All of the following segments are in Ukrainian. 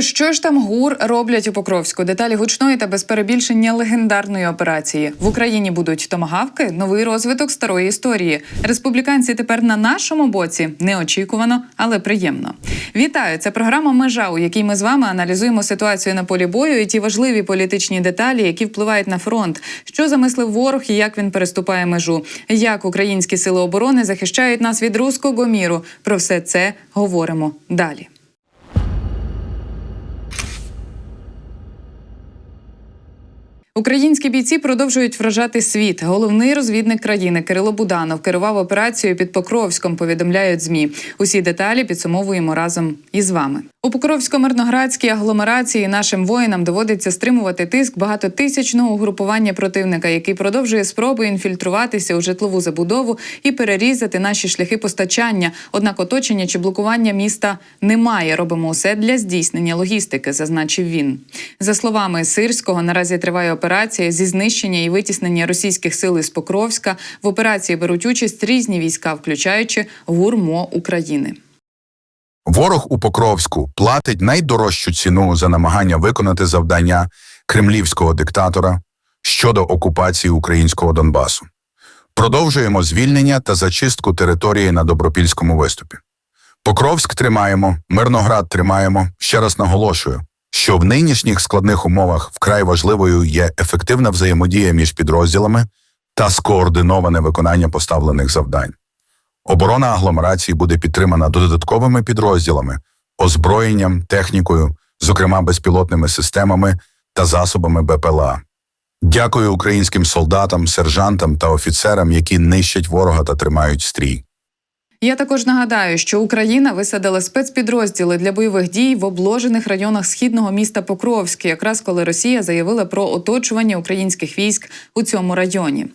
Що ж там гур роблять у Покровську? Деталі гучної та без перебільшення легендарної операції в Україні будуть томагавки, новий розвиток старої історії. Республіканці тепер на нашому боці неочікувано, але приємно. Вітаю! Це програма Межа, у якій ми з вами аналізуємо ситуацію на полі бою і ті важливі політичні деталі, які впливають на фронт. Що замислив ворог і як він переступає межу? Як українські сили оборони захищають нас від руського міру? Про все це говоримо далі. Українські бійці продовжують вражати світ. Головний розвідник країни Кирило Буданов керував операцією під Покровськом. Повідомляють змі. Усі деталі підсумовуємо разом із вами. У Покровсько-мирноградській агломерації нашим воїнам доводиться стримувати тиск багатотисячного угрупування противника, який продовжує спроби інфільтруватися у житлову забудову і перерізати наші шляхи постачання. Однак оточення чи блокування міста немає. Робимо усе для здійснення логістики, зазначив він. За словами Сирського, наразі триває операція зі знищення і витіснення російських сил із Покровська. В операції беруть участь різні війська, включаючи гурмо України. Ворог у Покровську платить найдорожчу ціну за намагання виконати завдання кремлівського диктатора щодо окупації українського Донбасу. Продовжуємо звільнення та зачистку території на добропільському виступі. Покровськ тримаємо, Мирноград тримаємо. Ще раз наголошую, що в нинішніх складних умовах вкрай важливою є ефективна взаємодія між підрозділами та скоординоване виконання поставлених завдань. Оборона агломерації буде підтримана додатковими підрозділами, озброєнням, технікою, зокрема безпілотними системами та засобами БПЛА. Дякую українським солдатам, сержантам та офіцерам, які нищать ворога та тримають стрій. Я також нагадаю, що Україна висадила спецпідрозділи для бойових дій в обложених районах східного міста Покровське, якраз коли Росія заявила про оточування українських військ у цьому районі.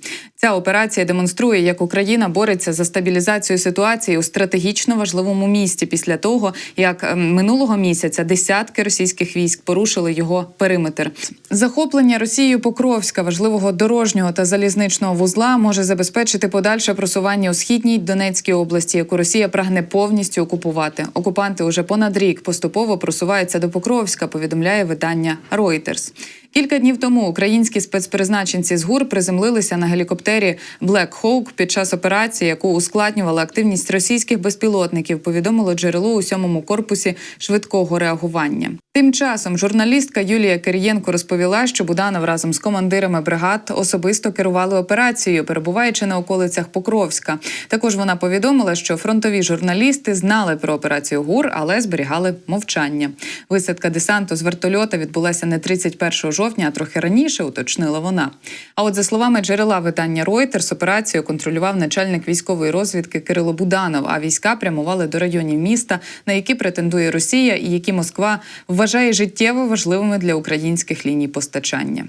Ця операція демонструє, як Україна бореться за стабілізацію ситуації у стратегічно важливому місті після того, як ем, минулого місяця десятки російських військ порушили його периметр. Захоплення Росією Покровська важливого дорожнього та залізничного вузла може забезпечити подальше просування у східній Донецькій області, яку Росія прагне повністю окупувати. Окупанти уже понад рік поступово просуваються до Покровська. Повідомляє видання Reuters. Кілька днів тому українські спецпризначенці з ГУР приземлилися на гелікоптері Black Hawk під час операції, яку ускладнювала активність російських безпілотників. Повідомило джерело у сьомому корпусі швидкого реагування. Тим часом журналістка Юлія Кирієнко розповіла, що Буданов разом з командирами бригад особисто керували операцією, перебуваючи на околицях Покровська. Також вона повідомила, що фронтові журналісти знали про операцію ГУР, але зберігали мовчання. Висадка десанту з вертольота відбулася не 31 жовтня, а трохи раніше, уточнила вона. А от за словами джерела видання Reuters, операцію контролював начальник військової розвідки Кирило Буданов. А війська прямували до районів міста, на які претендує Росія, і які Москва вважає життєво важливими для українських ліній постачання.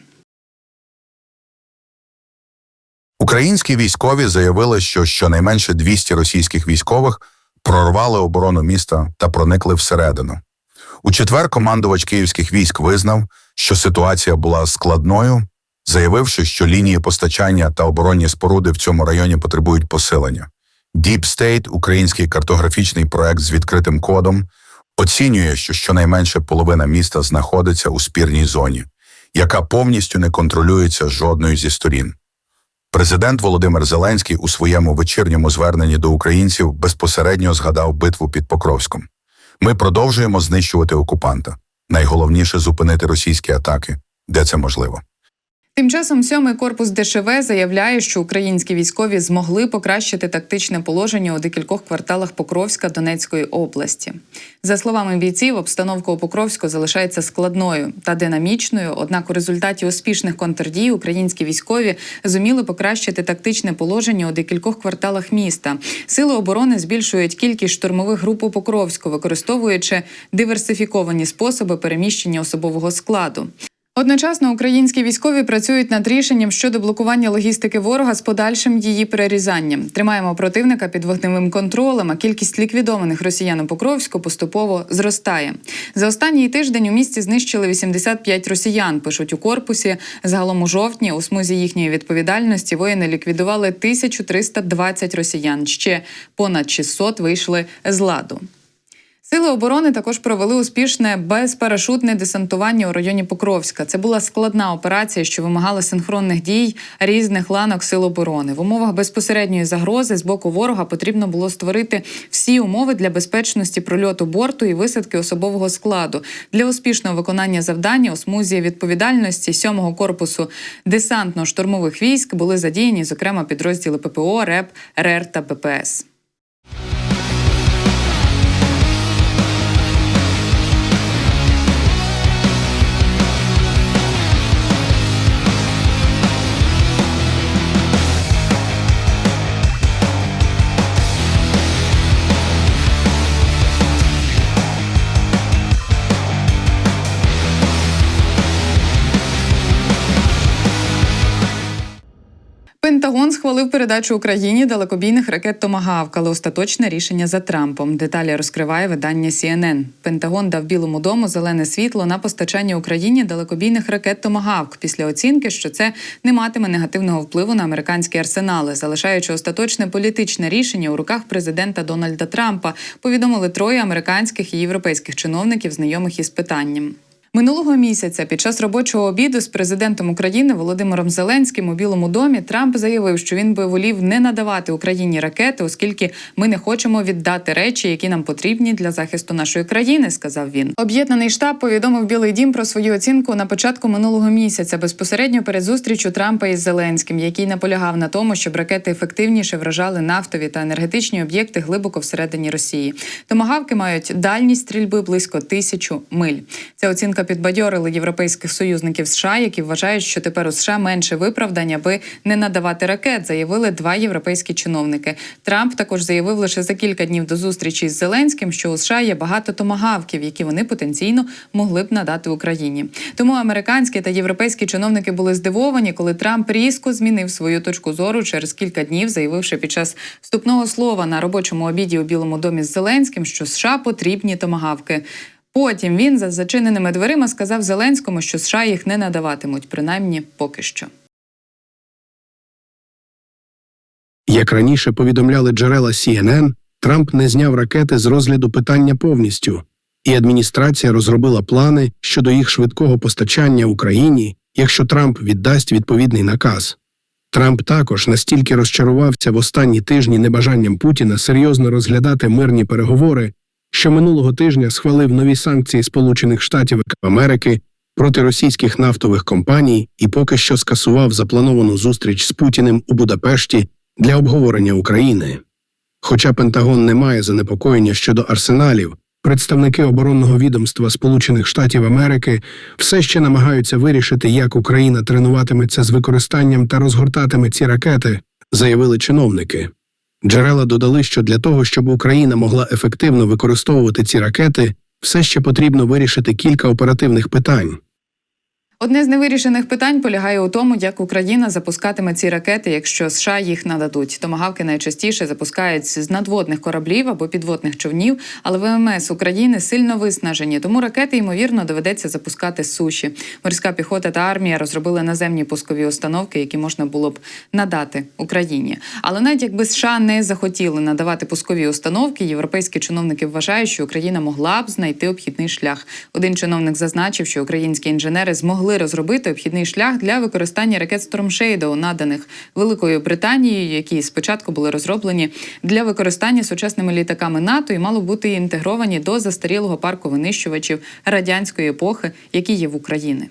Українські військові заявили, що щонайменше 200 російських військових прорвали оборону міста та проникли всередину. У четвер командувач київських військ визнав, що ситуація була складною, заявивши, що лінії постачання та оборонні споруди в цьому районі потребують посилення. Deep State, український картографічний проект з відкритим кодом, оцінює, що щонайменше половина міста знаходиться у спірній зоні, яка повністю не контролюється жодною зі сторін. Президент Володимир Зеленський у своєму вечірньому зверненні до українців безпосередньо згадав битву під Покровськом. Ми продовжуємо знищувати окупанта. Найголовніше зупинити російські атаки, де це можливо. Тим часом сьомий корпус ДШВ заявляє, що українські військові змогли покращити тактичне положення у декількох кварталах Покровська Донецької області. За словами бійців, обстановка у Покровську залишається складною та динамічною. Однак, у результаті успішних контрдій українські військові зуміли покращити тактичне положення у декількох кварталах міста. Сили оборони збільшують кількість штурмових груп у Покровську, використовуючи диверсифіковані способи переміщення особового складу. Одночасно українські військові працюють над рішенням щодо блокування логістики ворога з подальшим її перерізанням. Тримаємо противника під вогневим контролем. А кількість ліквідованих росіян у Покровську поступово зростає. За останній тиждень у місті знищили 85 росіян. Пишуть у корпусі. Загалом у жовтні у смузі їхньої відповідальності воїни ліквідували 1320 росіян. Ще понад 600 вийшли з ладу. Сили оборони також провели успішне безпарашутне десантування у районі Покровська. Це була складна операція, що вимагала синхронних дій різних ланок сил оборони. В умовах безпосередньої загрози з боку ворога потрібно було створити всі умови для безпечності прольоту борту і висадки особового складу. Для успішного виконання завдання у смузі відповідальності 7-го корпусу десантно-штурмових військ були задіяні, зокрема, підрозділи ППО, РЕП, РЕР та БПС. Схвалив передачу Україні далекобійних ракет Томагавк, але остаточне рішення за Трампом. Деталі розкриває видання CNN. Пентагон дав Білому дому зелене світло на постачання Україні далекобійних ракет Томагавк після оцінки, що це не матиме негативного впливу на американські арсенали, залишаючи остаточне політичне рішення у руках президента Дональда Трампа. Повідомили троє американських і європейських чиновників, знайомих із питанням. Минулого місяця під час робочого обіду з президентом України Володимиром Зеленським у Білому домі Трамп заявив, що він би волів не надавати Україні ракети, оскільки ми не хочемо віддати речі, які нам потрібні для захисту нашої країни. Сказав він. Об'єднаний штаб повідомив Білий Дім про свою оцінку на початку минулого місяця, безпосередньо перед зустрічю Трампа із Зеленським, який наполягав на тому, щоб ракети ефективніше вражали нафтові та енергетичні об'єкти глибоко всередині Росії. Томагавки мають дальність стрільби близько тисячу миль. Ця оцінка підбадьорили європейських союзників США, які вважають, що тепер у США менше виправдань, аби не надавати ракет. Заявили два європейські чиновники. Трамп також заявив лише за кілька днів до зустрічі з Зеленським, що у США є багато томагавків, які вони потенційно могли б надати Україні. Тому американські та європейські чиновники були здивовані, коли Трамп різко змінив свою точку зору через кілька днів, заявивши під час вступного слова на робочому обіді у Білому домі з Зеленським, що США потрібні томагавки. Потім він за зачиненими дверима сказав Зеленському, що США їх не надаватимуть, принаймні поки що. Як раніше повідомляли джерела CNN, Трамп не зняв ракети з розгляду питання повністю, і адміністрація розробила плани щодо їх швидкого постачання Україні, якщо Трамп віддасть відповідний наказ. Трамп також настільки розчарувався в останні тижні небажанням Путіна серйозно розглядати мирні переговори, що минулого тижня схвалив нові санкції Сполучених Штатів Америки проти російських нафтових компаній і поки що скасував заплановану зустріч з Путіним у Будапешті для обговорення України. Хоча Пентагон не має занепокоєння щодо арсеналів, представники оборонного відомства Сполучених Штатів Америки все ще намагаються вирішити, як Україна тренуватиметься з використанням та розгортатиме ці ракети, заявили чиновники. Джерела додали, що для того, щоб Україна могла ефективно використовувати ці ракети, все ще потрібно вирішити кілька оперативних питань. Одне з невирішених питань полягає у тому, як Україна запускатиме ці ракети, якщо США їх нададуть. Томагавки найчастіше запускають з надводних кораблів або підводних човнів, але ВМС України сильно виснажені, тому ракети ймовірно доведеться запускати з суші. Морська піхота та армія розробили наземні пускові установки, які можна було б надати Україні. Але навіть якби США не захотіли надавати пускові установки, європейські чиновники вважають, що Україна могла б знайти обхідний шлях. Один чиновник зазначив, що українські інженери змогли розробити обхідний шлях для використання ракет Storm Shadow, наданих Великою Британією, які спочатку були розроблені для використання сучасними літаками НАТО і мало бути інтегровані до застарілого парку винищувачів радянської епохи, які є в Україні.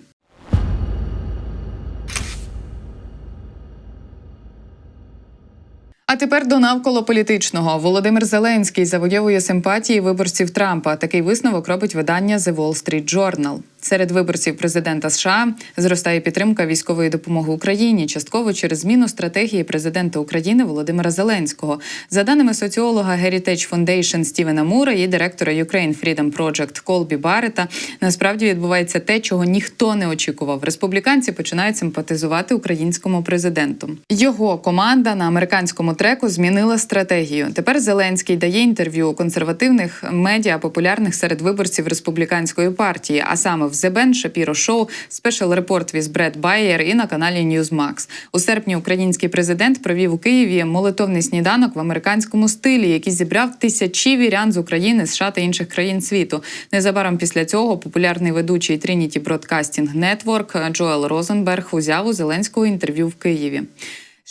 А тепер до навколо політичного Володимир Зеленський завойовує симпатії виборців Трампа. Такий висновок робить видання The Wall Street Journal. Серед виборців президента США зростає підтримка військової допомоги Україні, частково через зміну стратегії президента України Володимира Зеленського. За даними соціолога Heritage Foundation Стівена Мура і директора Ukraine Freedom Project Колбі Барета, насправді відбувається те, чого ніхто не очікував. Республіканці починають симпатизувати українському президенту. Його команда на американському треку змінила стратегію. Тепер Зеленський дає інтерв'ю у консервативних медіа, популярних серед виборців республіканської партії, а саме в The Ben Shapiro Show, Special Report with Brad Bayer і на каналі Newsmax. У серпні український президент провів у Києві молитовний сніданок в американському стилі, який зібрав тисячі вірян з України, США та інших країн світу. Незабаром після цього популярний ведучий Trinity Broadcasting Network Джоел Розенберг узяв у Зеленського інтерв'ю в Києві.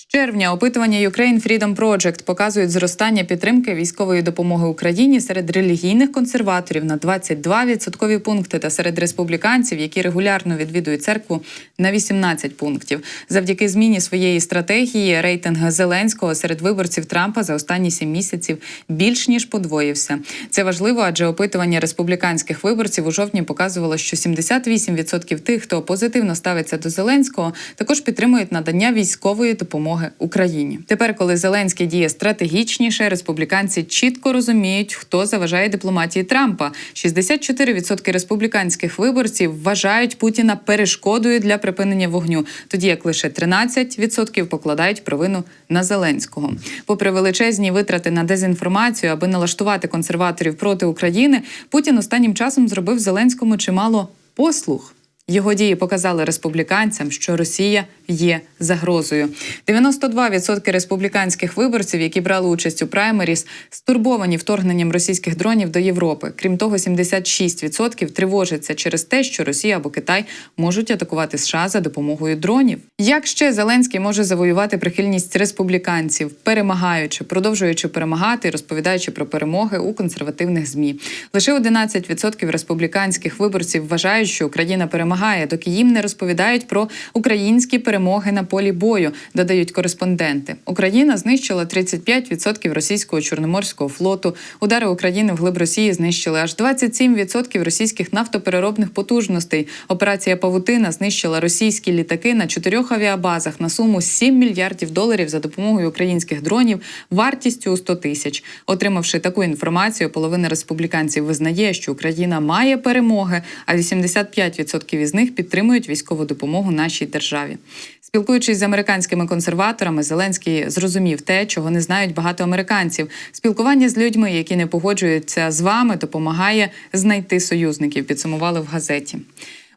З червня опитування Ukraine Freedom Project показують зростання підтримки військової допомоги Україні серед релігійних консерваторів на 22 відсоткові пункти та серед республіканців, які регулярно відвідують церкву, на 18 пунктів. Завдяки зміні своєї стратегії рейтинг Зеленського серед виборців Трампа за останні сім місяців більш ніж подвоївся. Це важливо, адже опитування республіканських виборців у жовтні показувало, що 78% тих, хто позитивно ставиться до Зеленського, також підтримують надання військової допомоги Україні. Тепер, коли Зеленський діє стратегічніше, республіканці чітко розуміють, хто заважає дипломатії Трампа. 64% республіканських виборців вважають Путіна перешкодою для припинення вогню, тоді як лише 13% покладають провину на Зеленського. Попри величезні витрати на дезінформацію, аби налаштувати консерваторів проти України, Путін останнім часом зробив Зеленському чимало послуг. Його дії показали республіканцям, що Росія є загрозою. 92% республіканських виборців, які брали участь у праймеріс, стурбовані вторгненням російських дронів до Європи. Крім того, 76% тривожаться через те, що Росія або Китай можуть атакувати США за допомогою дронів. Як ще Зеленський може завоювати прихильність республіканців, перемагаючи, продовжуючи перемагати, розповідаючи про перемоги у консервативних змі? Лише 11% республіканських виборців вважають, що Україна перемагає, доки їм не розповідають про українські перемоги на полі бою, додають кореспонденти. Україна знищила 35% російського чорноморського флоту. Удари України в глиб Росії знищили аж 27% російських нафтопереробних потужностей. Операція Павутина знищила російські літаки на чотирьох авіабазах на суму 7 мільярдів доларів за допомогою українських дронів вартістю у 100 тисяч. Отримавши таку інформацію, половина республіканців визнає, що Україна має перемоги, а 85% із них підтримують військову допомогу нашій державі. Спілкуючись з американськими консерваторами, Зеленський зрозумів те, чого не знають багато американців. Спілкування з людьми, які не погоджуються з вами, допомагає знайти союзників. Підсумували в газеті.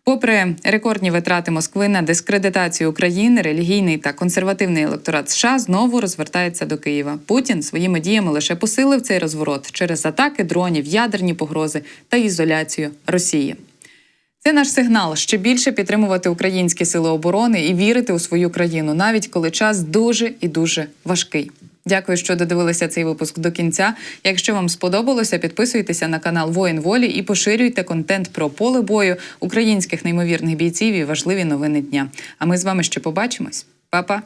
Попри рекордні витрати Москви на дискредитацію України, релігійний та консервативний електорат США знову розвертається до Києва. Путін своїми діями лише посилив цей розворот через атаки дронів, ядерні погрози та ізоляцію Росії. Це наш сигнал ще більше підтримувати українські сили оборони і вірити у свою країну, навіть коли час дуже і дуже важкий. Дякую, що додивилися цей випуск до кінця. Якщо вам сподобалося, підписуйтеся на канал Воїн Волі і поширюйте контент про поле бою українських неймовірних бійців і важливі новини дня. А ми з вами ще побачимось. Па-па!